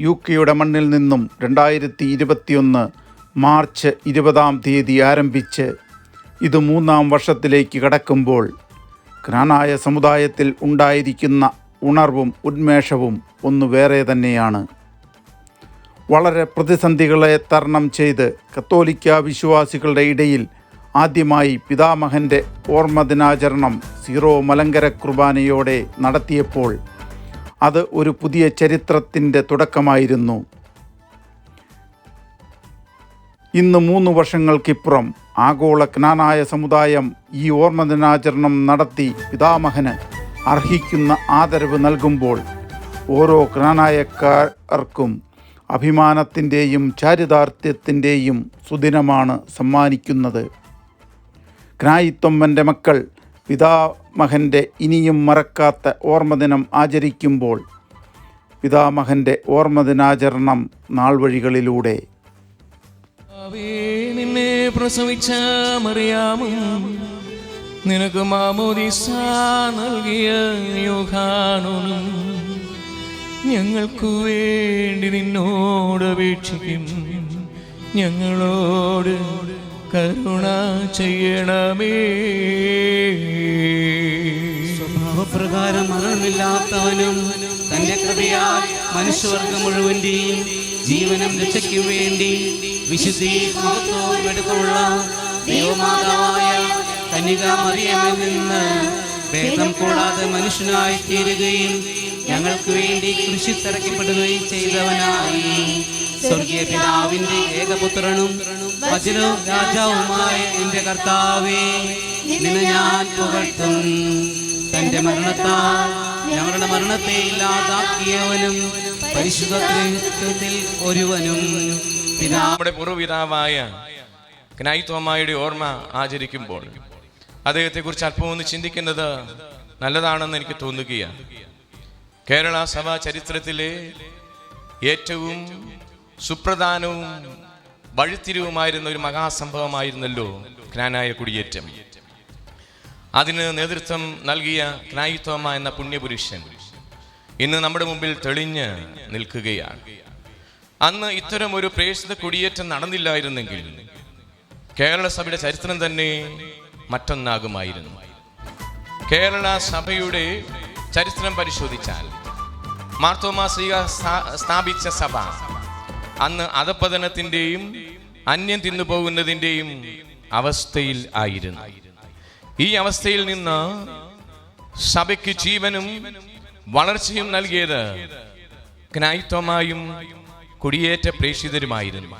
U കെയുടെ മണ്ണിൽ നിന്നും രണ്ടായിരത്തി ഇരുപത്തിയൊന്ന് മാർച്ച് ഇരുപതാം തീയതി ആരംഭിച്ച് ഇത് മൂന്നാം വർഷത്തിലേക്ക് കടക്കുമ്പോൾ ജ്ഞാനായ സമുദായത്തിൽ ഉണ്ടായിരിക്കുന്ന ഉണർവും ഉന്മേഷവും ഒന്ന് വേറെ തന്നെയാണ്. വളരെ പ്രതിസന്ധികളെ തരണം ചെയ്ത് കത്തോലിക്ക വിശ്വാസികളുടെ ഇടയിൽ ആദ്യമായി പിതാമഹന്റെ ഓർമ്മദിനാചരണം സീറോ മലങ്കര കുർബാനയോടെ നടത്തിയപ്പോൾ അത് ഒരു പുതിയ ചരിത്രത്തിന്റെ തുടക്കമായിരുന്നു. ഇന്ന് മൂന്ന് വർഷങ്ങൾക്കിപ്പുറം ആഗോള ജ്ഞാനായ സമുദായം ഈ ഓർമ്മദിനാചരണം നടത്തി പിതാമഹന് അർഹിക്കുന്ന ആദരവ് നൽകുമ്പോൾ ഓരോ ജ്ഞാനായക്കാർക്കും അഭിമാനത്തിന്റെയും ചാരിതാർത്ഥ്യത്തിന്റെയും സുദിനമാണ് സമ്മാനിക്കുന്നത്. ജ്ഞായിത്വമ്മന്റെ മക്കൾ പിതാമഹന്റെ ഇനിയും മറക്കാത്ത ഓർമ്മദിനം ആചരിക്കുമ്പോൾ പിതാമഹന്റെ ഓർമ്മദിനാചരണം നാൾ വഴികളിലൂടെ നിന്നെ പ്രസവിച്ച നിനക്ക് ഞങ്ങൾക്കു വേണ്ടി നിന്നോട് അപേക്ഷിക്കും ഞങ്ങളോട് കരുണ ചെയ്യണമേ. സ്വഭാവപ്രകാരം മരണമില്ലാത്തവനും തന്റെ കൃപയാൽ മനുഷ്യവർഗം മുഴുവന്റെയും ജീവനം രക്ഷയ്ക്കു വേണ്ടി വിശുദ്ധി ദൈവമാതാവായ കനിക മറിയമ്മിൽ നിന്ന് ഭേദം കൂടാതെ മനുഷ്യനായി തീരുകയും ഞങ്ങൾക്ക് വേണ്ടി കൃഷി തിരക്കപ്പെടുകയും ചെയ്തവനായി സ്വർഗീയ ഏകപുത്രനും വചനവും രാജാവുമായ എന്റെ കർത്താവേ നിന്നെ ഞാൻ പുകഴ്ത്തും. തന്റെ മരണത്താൽ ഞങ്ങളുടെ മരണത്തെ ഇല്ലാതാക്കിയവനും പരിശുദ്ധത്തിൽ ഒരുവനും. നമ്മുടെ പൂർവപിതാവായ ജ്ഞായിത്വമായുടെ ഓർമ്മ ആചരിക്കുമ്പോൾ അദ്ദേഹത്തെക്കുറിച്ച് അല്പം ഒന്ന് ചിന്തിക്കുന്നത് നല്ലതാണെന്ന് എനിക്ക് തോന്നുകയാണ്. കേരള സഭാ ചരിത്രത്തിലെ ഏറ്റവും സുപ്രധാനവും വഴിത്തിരിവുമായിരുന്ന ഒരു മഹാസംഭവമായിരുന്നല്ലോ ജ്ഞാനായ കുടിയേറ്റം. അതിന് നേതൃത്വം നൽകിയ ക്നായിത്വമ്മ എന്ന പുണ്യപുരുഷൻ ഇന്ന് നമ്മുടെ മുമ്പിൽ തെളിഞ്ഞ് നിൽക്കുകയാണ്. അന്ന് ഇത്തരം ഒരു പ്രേക്ഷിത കുടിയേറ്റം നടന്നില്ലായിരുന്നെങ്കിൽ കേരള സഭയുടെ ചരിത്രം തന്നെ മറ്റൊന്നാകുമായിരുന്നു. കേരള സഭയുടെ ചരിത്രം പരിശോധിച്ചാൽ മാർത്തോമാ സ്ഥാപിച്ച സഭ അന്ന് അധപതനത്തിന്റെയും അന്യം തിന്നുപോകുന്നതിന്റെയും അവസ്ഥയിൽ ആയിരുന്നു. ഈ അവസ്ഥയിൽ നിന്ന് സഭയ്ക്ക് ജീവനും വളർച്ചയും നൽകിയത് ജ്ഞായിത്വമായും കുടിയേറ്റ പ്രേക്ഷിതരുമായിരുന്നു.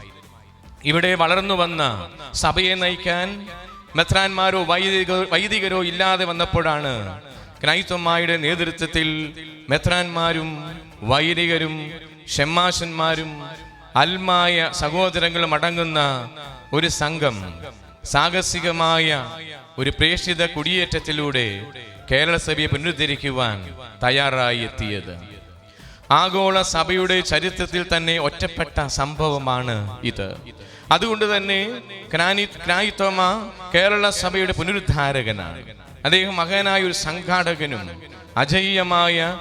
ഇവിടെ വളർന്നു വന്ന സഭയെ നയിക്കാൻ മെത്രാന്മാരോ വൈദിക വൈദികരോ ഇല്ലാതെ വന്നപ്പോഴാണ് ക്രൈസ്തവന്മാരുടെ നേതൃത്വത്തിൽ മെത്രാന്മാരും വൈദികരും ഷെമ്മാശന്മാരും അൽമായ സഹോദരങ്ങളും അടങ്ങുന്ന ഒരു സംഘം സാഹസികമായ ഒരു പ്രേക്ഷിത കുടിയേറ്റത്തിലൂടെ കേരള സഭയെ പുനരുദ്ധരിക്കുവാൻ തയ്യാറായി എത്തിയത്. ആഗോള സഭയുടെ ചരിത്രത്തിൽ തന്നെ ഒറ്റപ്പെട്ട സംഭവമാണ് ഇത്. അതുകൊണ്ട് തന്നെ ക്രാനി ക്രായിത്തോമ കേരള സഭയുടെ പുനരുദ്ധാരകനാണ്. അദ്ദേഹം മകനായ ഒരു സംഘാടകനും അജയ്യമായ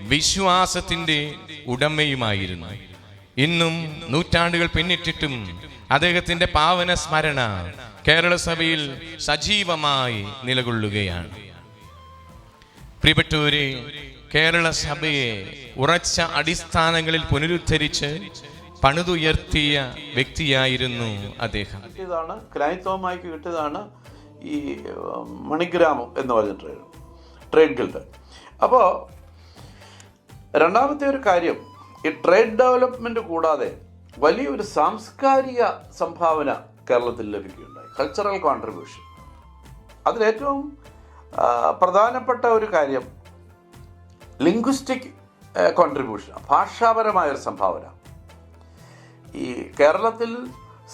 വിശ്വാസത്തിന്റെ ഉടമയുമായിരുന്നു. ഇന്നും നൂറ്റാണ്ടുകൾ പിന്നിട്ടിട്ടും അദ്ദേഹത്തിന്റെ പാവന സ്മരണ കേരള സഭയിൽ സജീവമായി നിലകൊള്ളുകയാണ്. പ്രിയപ്പെട്ടവരെ കേരള സഭയെ ഉറച്ച അടിസ്ഥാനങ്ങളിൽ പുനരുദ്ധരിച്ച് പണിതുയർത്തിയ വ്യക്തിയായിരുന്നു അദ്ദേഹം. കിട്ടിയതാണ് ക്ലൈത്തോമായിക്ക് കിട്ടിയതാണ് ഈ മണിഗ്രാമം എന്ന് പറഞ്ഞ ട്രേഡ് ട്രേഡ് ഗിൽഡ്. അപ്പോൾ രണ്ടാമത്തെ ഒരു കാര്യം ഈ ട്രേഡ് ഡെവലപ്മെന്റ് കൂടാതെ വലിയൊരു സാംസ്കാരിക സംഭാവന കേരളത്തിൽ ലഭിക്കുകയുണ്ടായി. കൾച്ചറൽ കോൺട്രിബ്യൂഷൻ അതിലേറ്റവും പ്രധാനപ്പെട്ട ഒരു കാര്യം ലിംഗ്വിസ്റ്റിക് കോൺട്രിബ്യൂഷൻ ഭാഷാപരമായൊരു സംഭാവന. ഈ കേരളത്തിൽ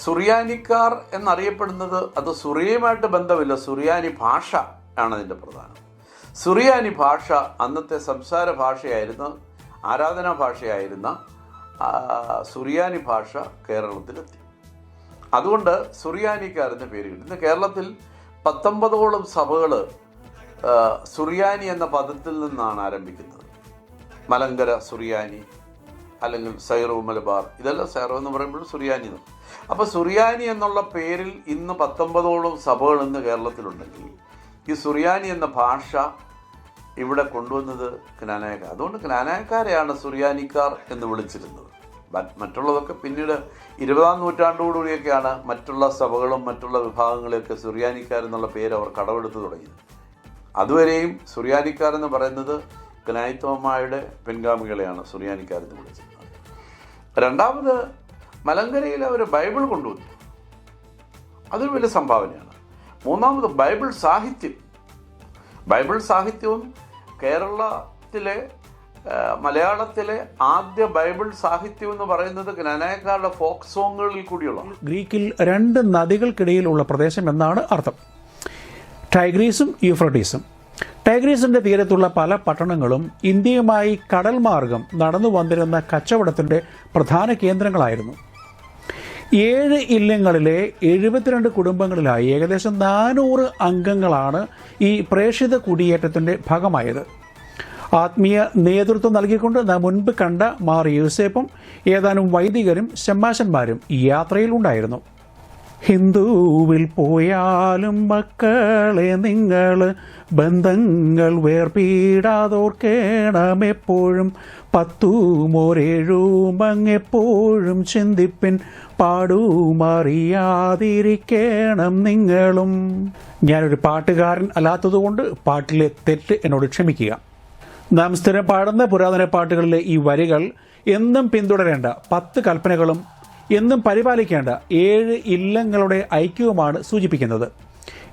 സുറിയാനിക്കാർ എന്നറിയപ്പെടുന്നത് അത് സുറിയയുമായിട്ട് ബന്ധമില്ല സുറിയാനി ഭാഷ ആണ് അതിന്റെ പ്രധാനം. സുറിയാനി ഭാഷ അന്നത്തെ സംസാര ഭാഷയായിരുന്ന ആരാധനാ ഭാഷയായിരുന്ന സുറിയാനി ഭാഷ കേരളത്തിലെത്തി. അതുകൊണ്ട് സുറിയാനിക്കാർ എന്ന പേര് കിട്ടി. ഇന്ന് കേരളത്തിൽ പത്തൊമ്പതോളം സഭകൾ സുറിയാനി എന്ന പദത്തിൽ നിന്നാണ് ആരംഭിക്കുന്നത്. മലങ്കര സുറിയാനി അല്ലെങ്കിൽ സൈറോ മലബാർ ഇതെല്ലാം സൈറോ എന്ന് പറയുമ്പോൾ സുറിയാനി അപ്പോൾ സുറിയാനി എന്നുള്ള പേരിൽ ഇന്ന് പത്തൊമ്പതോളം സഭകൾ ഇന്ന് കേരളത്തിലുണ്ടെങ്കിൽ ഈ സുറിയാനി എന്ന ഭാഷ ഇവിടെ കൊണ്ടുവന്നത് ക്നാനായക അതുകൊണ്ട് ക്നാനായക്കാരെയാണ് സുറിയാനിക്കാർ എന്ന് വിളിച്ചിരുന്നത്. മറ്റുള്ളതൊക്കെ പിന്നീട് ഇരുപതാം നൂറ്റാണ്ടോടുകൂടിയൊക്കെയാണ് മറ്റുള്ള സഭകളും മറ്റുള്ള വിഭാഗങ്ങളെയൊക്കെ സുറിയാനിക്കാർ എന്നുള്ള പേര് അവർ കടവെടുത്തു തുടങ്ങിയത്. അതുവരെയും സുറിയാനിക്കാർ എന്ന് പറയുന്നത് കനായിത്തോമായുടെ പിൻഗാമികളെയാണ് സുറിയാനിക്കാർ എന്ന് വിളിച്ചിരുന്നത്. രണ്ടാമത് മലങ്കരയിൽ അവർ ബൈബിൾ കൊണ്ടുവന്നു. അതൊരു വലിയ സംഭാവനയാണ്. മൂന്നാമത് ബൈബിൾ സാഹിത്യം. ബൈബിൾ സാഹിത്യവും കേരളത്തിലെ മലയാളത്തിലെ ആദ്യ ബൈബിൾ സാഹിത്യം എന്ന് പറയുന്നത് ഗ്നാനായക്കാരുടെ ഫോക്ക് സോങ്ങുകളിൽ കൂടിയുള്ള ഗ്രീക്കിൽ രണ്ട് നദികൾക്കിടയിലുള്ള പ്രദേശം എന്നാണ് അർത്ഥം. ടൈഗ്രീസും യൂഫ്രട്ടീസും. ടൈഗ്രീസിന്റെ തീരത്തുള്ള പല പട്ടണങ്ങളും ഇന്ത്യയുമായി കടൽ മാർഗം നടന്നു വന്നിരുന്ന കച്ചവടത്തിന്റെ പ്രധാന കേന്ദ്രങ്ങളായിരുന്നു. ഏഴ് ഇല്ലങ്ങളിലെ എഴുപത്തിരണ്ട് കുടുംബങ്ങളിലായി ഏകദേശം നാനൂറ് അംഗങ്ങളാണ് ഈ പ്രേക്ഷിത കുടിയേറ്റത്തിന്റെ ഭാഗമായത്. ആത്മീയ നേതൃത്വം നൽകിക്കൊണ്ട് നാം മുൻപ് കണ്ട മാർ യൂസേപ്പും ഏതാനും വൈദികരും ശമ്മാശന്മാരും ഈ യാത്രയിൽ ഉണ്ടായിരുന്നു. ഹിന്ദുവിൽ പോയാലും മക്കളെ നിങ്ങൾ ബന്ധങ്ങൾ വേർപീടാതോർക്കേണം എപ്പോഴും. പത്തുമോരേഴും അങ്ങെപ്പോഴും ചിന്തിപ്പിൻ പാടുമറിയാതിരിക്കണം നിങ്ങളും. ഞാനൊരു പാട്ടുകാരൻ അല്ലാത്തതുകൊണ്ട് പാട്ടിലെ തെറ്റ് എന്നോട് ക്ഷമിക്കുക. നാം സ്ഥിരം പാടുന്ന പുരാതന പാട്ടുകളിലെ ഈ വരികൾ എന്നും പിന്തുടരേണ്ട പത്ത് കൽപ്പനകളും എന്നും പരിപാലിക്കേണ്ട ഏഴ് ഇല്ലങ്ങളുടെ ഐക്യവുമാണ് സൂചിപ്പിക്കുന്നത്.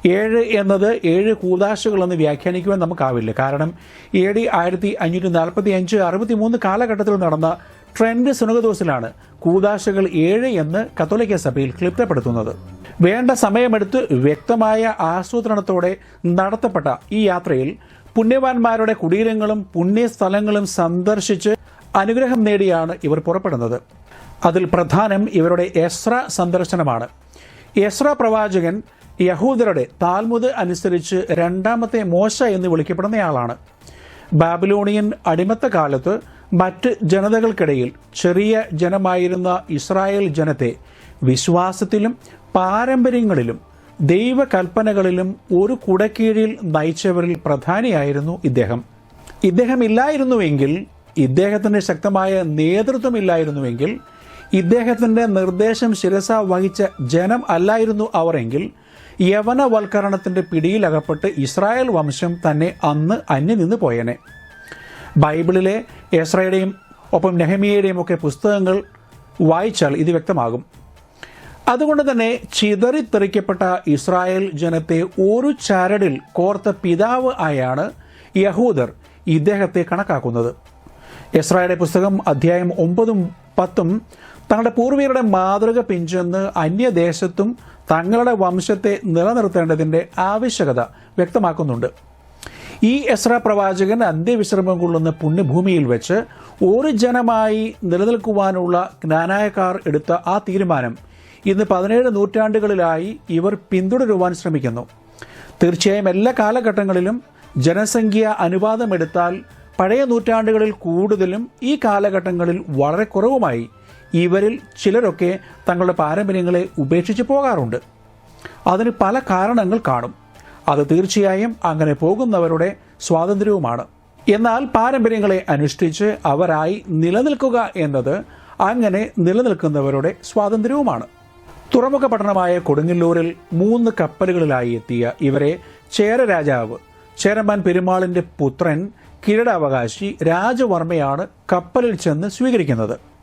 ഏഴ് എന്നത് ഏഴ് കൂതാശകളെന്ന് വ്യാഖ്യാനിക്കുവാൻ നമുക്കാവില്ല. കാരണം എ ഡി ആയിരത്തി അഞ്ഞൂറ്റി നാൽപ്പത്തി അഞ്ച് അറുപത്തി മൂന്ന് കാലഘട്ടത്തിൽ നടന്ന ട്രെൻഡ് സുനകദോസിലാണ് കൂതാശകൾ ഏഴ് എന്ന് കത്തോലിക്ക സഭയിൽ ക്ലിപ്തപ്പെടുത്തുന്നത്. വേണ്ട സമയമെടുത്ത് വ്യക്തമായ ആസൂത്രണത്തോടെ നടത്തപ്പെട്ട ഈ യാത്രയിൽ പുണ്യവാന്മാരുടെ കുടീരങ്ങളും പുണ്യസ്ഥലങ്ങളും സന്ദർശിച്ച് അനുഗ്രഹം നേടിയാണ് ഇവർ പുറപ്പെടുന്നത്. അതിൽ പ്രധാനം ഇവരുടെ എസ്ര സന്ദർശനമാണ്. എസ്ര പ്രവാചകൻ യഹൂദരുടെ താൽമുദ് അനുസരിച്ച് രണ്ടാമത്തെ മോശ എന്ന് വിളിക്കപ്പെടുന്നയാളാണ്. ബാബിലോണിയൻ അടിമത്ത കാലത്ത് മറ്റ് ജനതകൾക്കിടയിൽ ചെറിയ ജനമായിരുന്ന ഇസ്രായേൽ ജനത്തെ വിശ്വാസത്തിലും പാരമ്പര്യങ്ങളിലും ദൈവകൽപ്പനകളിലും ഒരു കുടക്കീഴിൽ നയിച്ചവരിൽ പ്രധാനിയായിരുന്നു ഇദ്ദേഹം. ഇദ്ദേഹം ഇല്ലായിരുന്നുവെങ്കിൽ ഇദ്ദേഹത്തിന്റെ ശക്തമായ നേതൃത്വമില്ലായിരുന്നുവെങ്കിൽ ഇദ്ദേഹത്തിന്റെ നിർദ്ദേശം ശിരസ വഹിച്ച ജനം അല്ലായിരുന്നു അവർ എങ്കിൽ യവനവൽക്കരണത്തിന്റെ പിടിയിലകപ്പെട്ട് ഇസ്രായേൽ വംശം തന്നെ അന്ന് അന്യം നിന്ന് പോയേനെ. ബൈബിളിലെ എസ്രയുടെയും ഒപ്പം നെഹമിയയുടെയും ഒക്കെ പുസ്തകങ്ങൾ വായിച്ചാൽ ഇത് വ്യക്തമാകും. അതുകൊണ്ട് തന്നെ ചിതറിത്തെറിക്കപ്പെട്ട ഇസ്രായേൽ ജനത്തെ ഒരു ചരടിൽ കോർത്ത പിതാവ് ആയാണ് യഹൂദർ ഇദ്ദേഹത്തെ കണക്കാക്കുന്നത്. യസ്രായുടെ പുസ്തകം അധ്യായം ഒമ്പതും പത്തും തങ്ങളുടെ പൂർവികരുടെ മാതൃക പിഞ്ചെന്ന് അന്യദേശത്തും തങ്ങളുടെ വംശത്തെ നിലനിർത്തേണ്ടതിന്റെ ആവശ്യകത വ്യക്തമാക്കുന്നുണ്ട്. ഈ എസ്ര പ്രവാചകൻ അന്ത്യവിശ്രമം കൊള്ളുന്ന പുണ്യഭൂമിയിൽ വെച്ച് ഒരു ജനമായി നിലനിൽക്കുവാനുള്ള ജ്ഞാനായക്കാർ എടുത്ത ആ തീരുമാനം ഇന്ന് പതിനേഴ് നൂറ്റാണ്ടുകളിലായി ഇവർ പിന്തുടരുവാൻ ശ്രമിക്കുന്നു. തീർച്ചയായും എല്ലാ കാലഘട്ടങ്ങളിലും ജനസംഖ്യ അനുപാതമെടുത്താൽ പഴയ നൂറ്റാണ്ടുകളിൽ കൂടുതലും ഈ കാലഘട്ടങ്ങളിൽ വളരെ കുറവുമായി ഇവരിൽ ചിലരൊക്കെ തങ്ങളുടെ പാരമ്പര്യങ്ങളെ ഉപേക്ഷിച്ച് പോകാറുണ്ട്. അതിന് പല കാരണങ്ങൾ കാണും. അത് തീർച്ചയായും അങ്ങനെ പോകുന്നവരുടെ സ്വാതന്ത്ര്യവുമാണ്. എന്നാൽ പാരമ്പര്യങ്ങളെ അനുഷ്ഠിച്ച് അവരായി നിലനിൽക്കുക എന്നത് അങ്ങനെ നിലനിൽക്കുന്നവരുടെ സ്വാതന്ത്ര്യവുമാണ്. തുറമുഖ പട്ടണമായ കൊടുങ്ങല്ലൂരിൽ മൂന്ന് കപ്പലുകളിലായി എത്തിയ ഇവരെ ചേര രാജാവ് ചേരമാൻ പെരുമാളിന്റെ പുത്രൻ കിരീടാവകാശി രാജവർമ്മയാണ് കപ്പലിൽ ചെന്ന് സ്വീകരിക്കുന്നത്.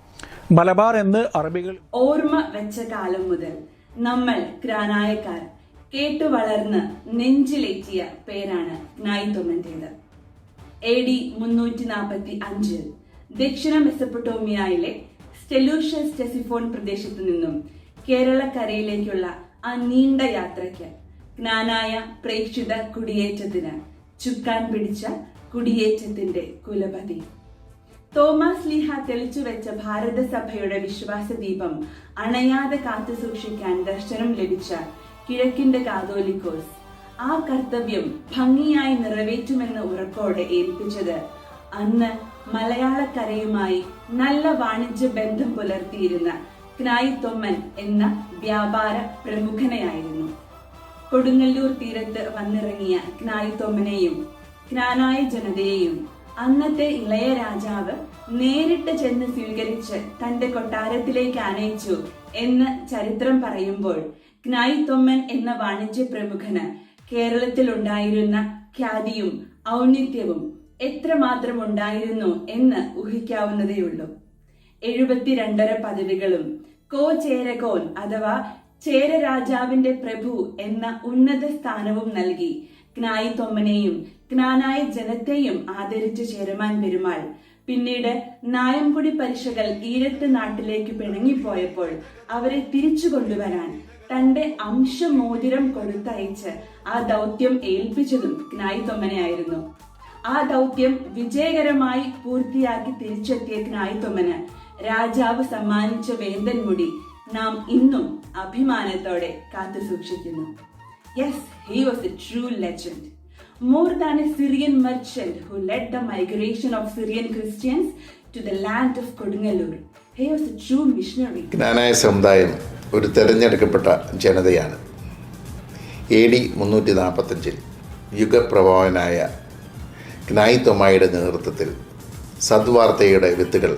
മലബാർ എന്ന് അറബികൾ ഓർമ്മ വെച്ച കാലം മുതൽ നമ്മൾ ക്രാനായക്കാർ കേട്ടു വളർന്ന് നെഞ്ചിലേറ്റിയ പേരാണ് നായിത്തൊമ്മന്റേത് എ ഡി മുന്നൂറ്റി നാൽപ്പത്തി അഞ്ചിൽ ദക്ഷിണ മെസപ്പൊട്ടോമിയയിലെ സ്റ്റെലൂഷ്യസ് ടെസിഫോൺ പ്രദേശത്തു നിന്നും കേരളക്കരയിലേക്കുള്ള ആ നീണ്ട യാത്രയ്ക്ക് ജ്ഞാനായ പ്രേക്ഷിത കുടിയേറ്റത്തിന് ചുക്കാൻ പിടിച്ച കുടിയേറ്റത്തിന്റെ കുലപതി. തോമസ് ലീഹ തെളിച്ചുവെച്ച ഭാരതസഭയുടെ വിശ്വാസ ദീപം അണയാതെ കാത്തു സൂക്ഷിക്കാൻ ദർശനം ലഭിച്ച കിഴക്കിന്റെ കാതോലിക്കോസ്. ആ കർത്തവ്യം ഭംഗിയായി നിറവേറ്റുമെന്ന ഉറപ്പോടെ ഏൽപ്പിച്ചത് അന്ന് മലയാളക്കരയുമായി നല്ല വാണിജ്യ ബന്ധം പുലർത്തിയിരുന്ന ക്നായി തൊമ്മൻ എന്ന വ്യാപാര പ്രമുഖനെയായിരുന്നു. കൊടുങ്ങല്ലൂർ തീരത്ത് വന്നിറങ്ങിയ ക്നായി തൊമ്മനെയും ക്നാനായ ജനതയെയും അന്നത്തെ ഇളയ രാജാവ് നേരിട്ട് ചെന്ന് സ്വീകരിച്ച് തന്റെ കൊട്ടാരത്തിലേക്ക് ആനയിച്ചു എന്ന് ചരിത്രം പറയുമ്പോൾ ക്നായി തൊമ്മൻ എന്ന വാണിജ്യ പ്രമുഖന് കേരളത്തിൽ ഉണ്ടായിരുന്ന ഖ്യാതിയും ഔന്നിത്യവും എത്രമാത്രം ഉണ്ടായിരുന്നു എന്ന് ഊഹിക്കാവുന്നതേയുള്ളൂ എഴുപത്തിരണ്ടര പദവികളും കോ ചേരകോൻ അഥവാ ചേര രാജാവിന്റെ പ്രഭു എന്ന ഉന്നത സ്ഥാനവും നൽകി ക്നായി ക്നാനായ ജനത്തെയും ആദരിച്ച് ചേരമാൻ പെരുമാൾ. പിന്നീട് നായംകുടി പരിശകൾ ഈരട്ട് നാട്ടിലേക്ക് പിണങ്ങിപ്പോയപ്പോൾ അവരെ തിരിച്ചു കൊണ്ടുവരാൻ തന്റെ അംശമോതിരം കൊടുത്തയച്ച് ആ ദൗത്യം ഏൽപ്പിച്ചതും ക്നായി തൊമ്മനെയായിരുന്നു ആ ദൗത്യം വിജയകരമായി പൂർത്തിയാക്കി തിരിച്ചെത്തിയ ക്നായി തൊമ്മന് രാജാവ് സമ്മാനിച്ച വേന്തൻമുടി നാം ഇന്നും അഭിമാനത്തോടെ കാത്തു സൂക്ഷിക്കുന്നു. Yes he was a true legend more than a Syrian merchant who led the migration of Syrian Christians to the land of Kodungalur. He was a true missionary. Knanaya സമുദായം ഒരു തെരഞ്ഞെടുക്കപ്പെട്ട ജനതയാണ് എ ഡി മുന്നൂറ്റി നാൽപ്പത്തഞ്ചിൽ യുഗപ്രഭാവനായ ഗ്നായി നേതൃത്വത്തിൽ സദ്വാർത്തയുടെ വിത്തുകൾ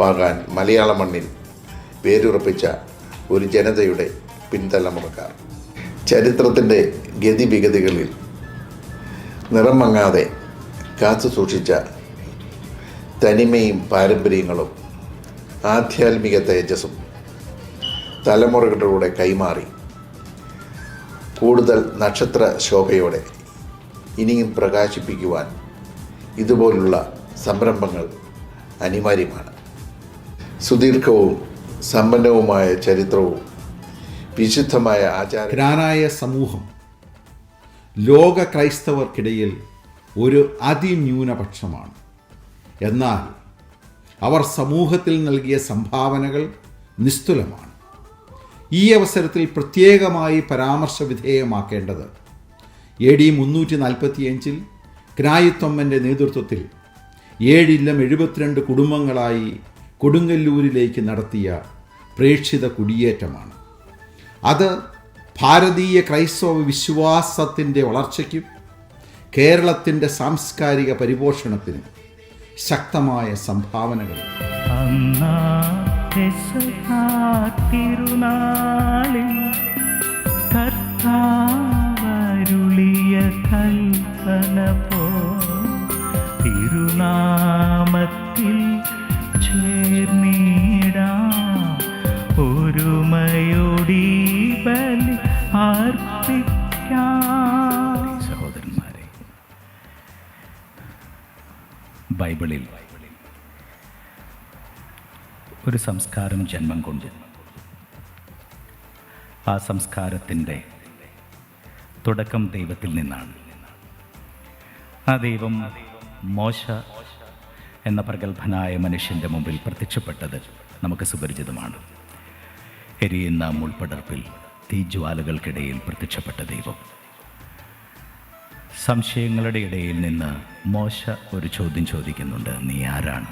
പാകാൻ മലയാള മണ്ണിൽ വേരുറപ്പിച്ച ഒരു ജനതയുടെ പിൻതലമുറക്കാർ ചരിത്രത്തിന്റെ ഗതിവിഗതികളിൽ നിറം മങ്ങാതെ കാത്തു സൂക്ഷിച്ച തനിമയും പാരമ്പര്യങ്ങളും ആധ്യാത്മിക തേജസ്സും തലമുറകളിലൂടെ കൈമാറി. കൂടുതൽ നക്ഷത്ര ശോഭയോടെ ഇനിയും പ്രകാശിപ്പിക്കുവാൻ ഇതുപോലുള്ള സംരംഭങ്ങൾ അനിവാര്യമാണ്. സുദീർഘവും സമ്പന്നവുമായ ചരിത്രവും വിശുദ്ധമായ ആചാര സമൂഹം ലോക ക്രൈസ്തവർക്കിടയിൽ ഒരു അതിന്യൂനപക്ഷമാണ്. എന്നാൽ അവർ സമൂഹത്തിൽ നൽകിയ സംഭാവനകൾ നിസ്തുലമാണ്. ഈ അവസരത്തിൽ പ്രത്യേകമായി പരാമർശ വിധേയമാക്കേണ്ടത് എ ഡി മുന്നൂറ്റി നാൽപ്പത്തിയഞ്ചിൽ ക്രായിത്തൊമ്മന്റെ നേതൃത്വത്തിൽ ഏഴില്ലം എഴുപത്തിരണ്ട് കുടുംബങ്ങളായി കൊടുങ്ങല്ലൂരിലേക്ക് നടത്തിയ പ്രേക്ഷിത കുടിയേറ്റമാണ്. അത് ഭാരതീയ ക്രൈസ്തവ വിശ്വാസത്തിന്റെ വളർച്ചയ്ക്കും കേരളത്തിന്റെ സാംസ്കാരിക പരിപോഷണത്തിനും ശക്തമായ സംഭാവനകൾ തിരുനാളിൽ കർത്താവരുളിയ കൽപ്പന പോ തിരുനാമത്തിൽ ചേർന്നിടാ ഒരുമയോടി ബൈബിളിൽ ഒരു സംസ്കാരം ജന്മം കൊണ്ടു. ആ സംസ്കാരത്തിന്റെ തുടക്കം ദൈവത്തിൽ നിന്നാണ്. ആ ദൈവം മോശ എന്ന പ്രഗത്ഭനായ മനുഷ്യന്റെ മുമ്പിൽ പ്രത്യക്ഷപ്പെട്ടത് നമുക്ക് സുപരിചിതമാണ്. എരിയുന്ന മുൾപ്പടർപ്പിൽ തീജ്വാലകൾക്കിടയിൽ പ്രത്യക്ഷപ്പെട്ട ദൈവം. സംശയങ്ങളുടെ ഇടയിൽ നിന്ന് മോശ ഒരു ചോദ്യം ചോദിക്കുന്നുണ്ട്. നീ ആരാണ്?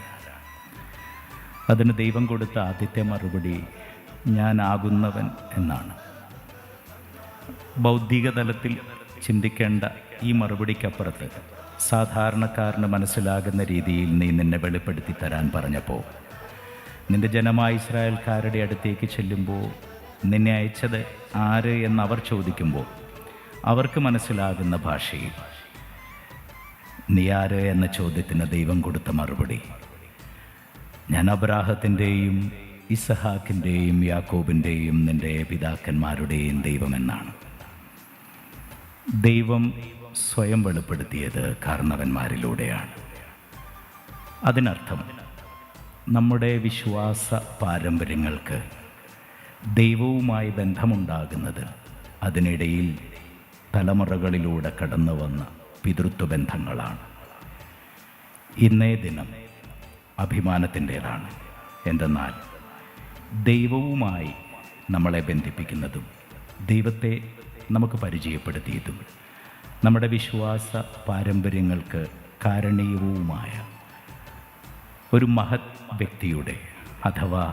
അതിന് ദൈവം കൊടുത്ത ആദ്യത്തെ മറുപടി ഞാനാകുന്നവൻ എന്നാണ്. ബൗദ്ധിക തലത്തിൽ ചിന്തിക്കേണ്ട ഈ മറുപടിക്കപ്പുറത്ത് സാധാരണക്കാരന് മനസ്സിലാകുന്ന രീതിയിൽ നീ നിന്നെ വെളിപ്പെടുത്തി തരാൻ പറഞ്ഞപ്പോൾ നിന്റെ ജനമായ ഇസ്രായേൽക്കാരുടെ അടുത്തേക്ക് ചെല്ലുമ്പോൾ നിന്നെ അയച്ചത് ആര്? എന്നവർ ചോദിക്കുമ്പോൾ അവർക്ക് മനസ്സിലാകുന്ന ഭാഷയിൽ. നിയാര എന്ന ചോദ്യത്തിന് ദൈവം കൊടുത്ത മറുപടി. ഞാൻ അബ്രാഹത്തിന്റെയും ഇസഹാക്കിന്റെയും യാക്കോബിന്റെയും നിന്റെ പിതാക്കന്മാരുടെയും ദൈവമെന്നാണ്. ദൈവം സ്വയം വെളിപ്പെടുത്തിയത് കാരണവന്മാരിലൂടെയാണ്. അതിനർത്ഥം നമ്മുടെ വിശ്വാസ പാരമ്പര്യങ്ങൾക്ക് ദൈവവുമായി ബന്ധമുണ്ടാകുന്നത് അതിനിടയിൽ തലമുറകളിലൂടെ കടന്നു വന്ന പിതൃത്വ ബന്ധങ്ങളാണ് ഇന്നേ ദിനം അഭിമാനത്തിന്റേതാണ്. എന്തെന്നാൽ ദൈവവുമായി നമ്മളെ ബന്ധിപ്പിക്കുന്നതും ദൈവത്തെ നമുക്ക് പരിചയപ്പെടുത്തിയതും നമ്മുടെ വിശ്വാസ പാരമ്പര്യങ്ങൾക്ക് കാരണീയവുമായ ഒരു മഹത് വ്യക്തിയുടെ അഥവാ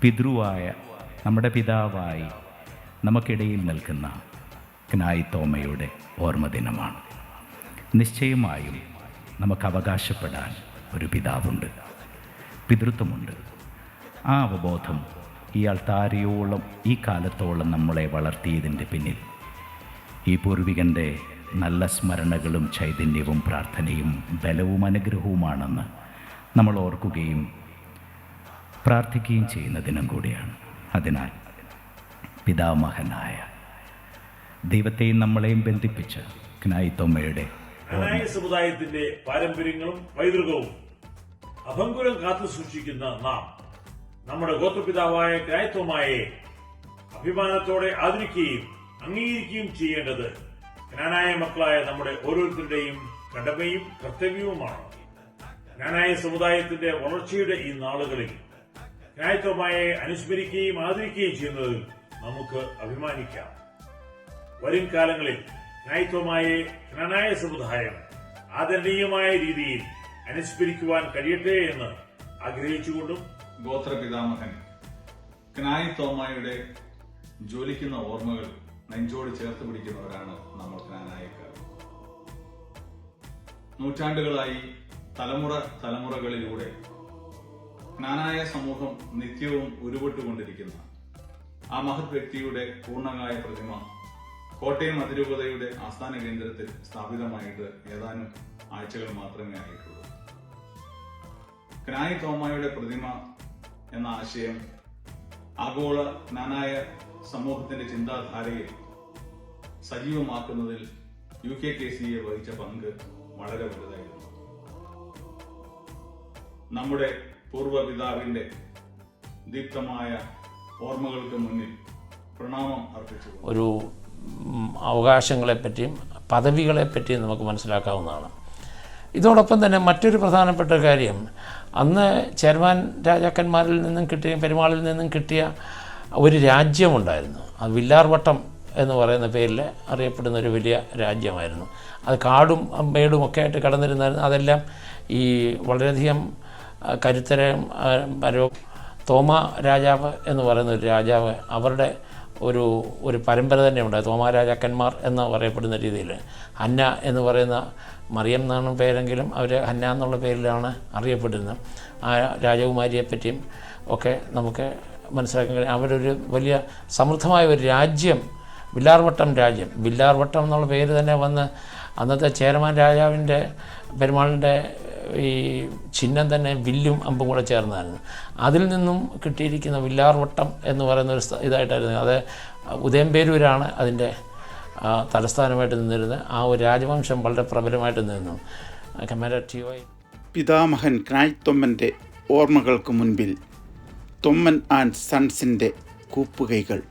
പിതൃവായ നമ്മുടെ പിതാവായി നമുക്കിടയിൽ നിൽക്കുന്ന ക്നായി തോമയുടെ ഓർമ്മദിനമാണ്. നിശ്ചയമായും നമുക്ക് അവകാശപ്പെടാൻ ഒരു പിതാവുണ്ട്. പിതൃത്വമുണ്ട്. ആ അവബോധം ഇയാൾ താരയോളം ഈ കാലത്തോളം നമ്മളെ വളർത്തിയതിന്റെ പിന്നിൽ. ഈ പൂർവികന്റെ നല്ല സ്മരണകളും ചൈതന്യവും പ്രാർത്ഥനയും ബലവും അനുഗ്രഹവുമാണെന്ന് നമ്മൾ ഓർക്കുകയും പ്രാർത്ഥിക്കുകയും ചെയ്യുന്ന ദിനം കൂടിയാണ്. അതിനാൽ പിതാമഹനായ ദൈവത്തെയും നമ്മളെയും ബന്ധിപ്പിച്ച് ക്നായിത്തൊമ്മയുടെ സമുദായത്തിന്റെ പാരമ്പര്യങ്ങളും പൈതൃകവും അഭംഗുരം കാത്തു സൂക്ഷിക്കുന്ന നാം നമ്മുടെ ഗോത്രപിതാവായ ക്രായത്വമായെ അഭിമാനത്തോടെ ആദരിക്കുകയും അംഗീകരിക്കുകയും ചെയ്യേണ്ടത് ജ്ഞാനായ മക്കളായ നമ്മുടെ ഓരോരുത്തരുടെയും കടമയും കർത്തവ്യവുമാണ്. ജ്ഞാനായ സമുദായത്തിന്റെ വളർച്ചയുടെ ഈ നാളുകളിൽ ന്യായത്വമായെ അനുസ്മരിക്കുകയും ആദരിക്കുകയും ചെയ്യുന്നതിൽ നമുക്ക് അഭിമാനിക്കാം. വരും കാലങ്ങളിൽ നൈത്വമായ ഘനനായ സമുദായം ആദരണീയമായ രീതിയിൽ അനുസ്മരിക്കുവാൻ കഴിയട്ടെ എന്ന് ആഗ്രഹിച്ചുകൊണ്ടും ഗോത്രപിതാമഹൻ ക്നായി തോമായുടെ ജോലിക്കുന്ന ഓർമ്മകൾ നെഞ്ചോട് ചേർത്ത് പിടിക്കുന്നവരാണ് നമ്മൾ ക്നാനായക്കാർ നൂറ്റാണ്ടുകളായി തലമുറ തലമുറകളിലൂടെ ജ്ഞാനായ സമൂഹം നിത്യവും ഉരുവിട്ടുകൊണ്ടിരിക്കുന്ന ആ മഹത് വ്യക്തിയുടെ പൂർണകായ പ്രതിമ കോട്ടയം അതിരൂപതയുടെ ആസ്ഥാന കേന്ദ്രത്തിൽ സ്ഥാപിതമായിട്ട് ഏതാനും ആഴ്ചകൾ മാത്രമേ ആയിട്ടുള്ളൂ. ക്നായി തോമയുടെ പ്രതിമ എന്ന ആശയം ആഗോള ജ്ഞാനായ സമൂഹത്തിന്റെ ചിന്താധാരയെ സജീവമാക്കുന്നതിൽ യു കെ കെ സി സിയെ വഹിച്ച പങ്ക് വളരെ വലുതായിരുന്നു. നമ്മുടെ പൂർവപിതാവിന്റെ ദീപ്തമായ ഓർമ്മകൾക്ക് മുന്നിൽ പ്രണാമം അർപ്പിച്ചു ഒരു അവകാശങ്ങളെപ്പറ്റിയും പദവികളെപ്പറ്റിയും നമുക്ക് മനസ്സിലാക്കാവുന്നതാണ്. ഇതോടൊപ്പം തന്നെ മറ്റൊരു പ്രധാനപ്പെട്ട കാര്യം അന്ന് ചേർമാൻ രാജാക്കന്മാരിൽ നിന്നും കിട്ടിയ പെരുമാളിൽ നിന്നും കിട്ടിയ ഒരു രാജ്യമുണ്ടായിരുന്നു. അത് വില്ലാർവട്ടം എന്ന് പറയുന്ന പേരിൽ അറിയപ്പെടുന്ന ഒരു വലിയ രാജ്യമായിരുന്നു. അത് കാടും മേടും ഒക്കെ ആയിട്ട് കടന്നിരുന്നായിരുന്നു. അതെല്ലാം ഈ വളരെയധികം കരുത്തരം തോമ രാജാവ് എന്ന് പറയുന്ന ഒരു രാജാവ് അവരുടെ ഒരു ഒരു പരമ്പര തന്നെ തോമാരാജാക്കന്മാർ തോമാ രാജാക്കന്മാർ എന്ന് പറയപ്പെടുന്ന രീതിയിൽ. അന്ന എന്ന് പറയുന്ന മറിയം എന്നാണ് പേരെങ്കിലും അവർ ഹന്ന എന്നുള്ള പേരിലാണ് അറിയപ്പെടുന്നത്. ആ രാജകുമാരിയെ പറ്റിയും ഒക്കെ നമുക്ക് മനസ്സിലാക്കാൻ കഴിയും. അവരൊരു വലിയ സമൃദ്ധമായ ഒരു രാജ്യം വില്ലാർവട്ടം രാജ്യം. വില്ലാർവട്ടം എന്നുള്ള പേര് തന്നെ വന്ന് അന്നത്തെ ചേരമാൻ രാജാവിന്റെ പെരുമാളിന്റെ ഈ ചിഹ്നം തന്നെ വില്ലും അമ്പും കൂടെ ചേർന്നതായിരുന്നു അതിൽ നിന്നും കിട്ടിയിരിക്കുന്ന വില്ലാർവട്ടം എന്ന് പറയുന്ന ഒരു ഇതായിട്ടായിരുന്നു. അത് ഉദയംപേരൂരാണ് അതിന്റെ തലസ്ഥാനമായിട്ട് നിന്നിരുന്നത്. ആ ഒരു രാജവംശം വളരെ പ്രബലമായിട്ട് നിന്നു. കമ്പാരറ്റീവായി പിതാമഹൻ ക്നായ്ത്തൊമ്മന്റെ ഓർമ്മകൾക്ക് മുൻപിൽ തൊമ്മൻ ആൻഡ് സൺസിന്റെ കൂപ്പുകൈകൾ.